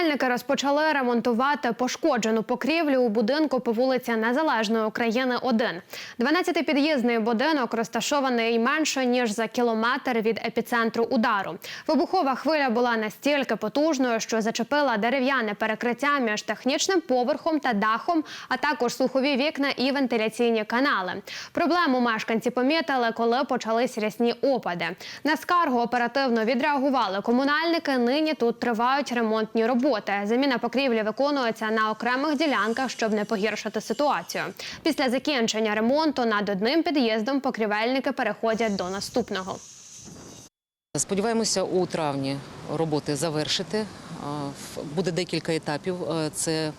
Комунальники розпочали ремонтувати пошкоджену покрівлю у будинку по вулиці Незалежної України 1. 12-під'їзний будинок розташований менше ніж за кілометр від епіцентру удару. Вибухова хвиля була настільки потужною, що зачепила дерев'яне перекриття між технічним поверхом та дахом, а також слухові вікна і вентиляційні канали. Проблему мешканці помітили, коли почались рясні опади. На скаргу оперативно відреагували комунальники. Нині тут тривають ремонтні роботи. Заміна покрівлі виконується на окремих ділянках, щоб не погіршити ситуацію. Після закінчення ремонту над одним під'їздом покрівельники переходять до наступного. Сподіваємося, у травні роботи завершити. Буде декілька етапів. Це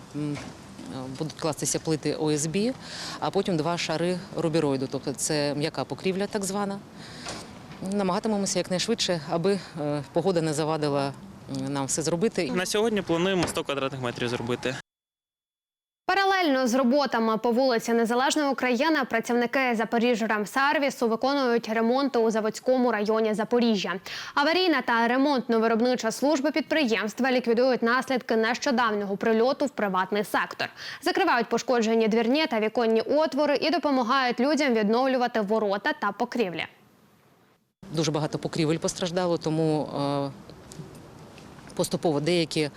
будуть кластися плити ОСБ, а потім два шари рубіроїду, тобто це м'яка покрівля, так звана. Намагатимемося якнайшвидше, аби е, погода не завадила нам все зробити. На сьогодні плануємо 100 квадратних метрів зробити. Паралельно з роботами по вулиці Незалежної України працівники Запоріжжя-Ремсервісу виконують ремонти у заводському районі Запоріжжя. Аварійна та ремонтно-виробнича служби підприємства ліквідують наслідки нещодавнього прильоту в приватний сектор, закривають пошкоджені двірні та віконні отвори і допомагають людям відновлювати ворота та покрівлі. Дуже багато покрівель постраждало, тому е, поступово деякі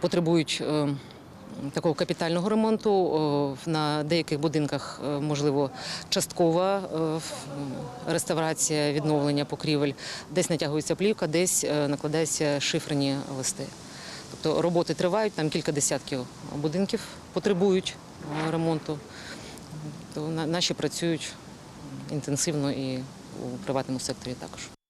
потребують е, такого капітального ремонту. Е, На деяких будинках, е, можливо, часткова реставрація, відновлення покрівель. Десь натягується плівка, десь накладаються шиферні листи. Тобто роботи тривають, там кілька десятків будинків потребують ремонту. То на- наші працюють інтенсивно і у приватному секторі також.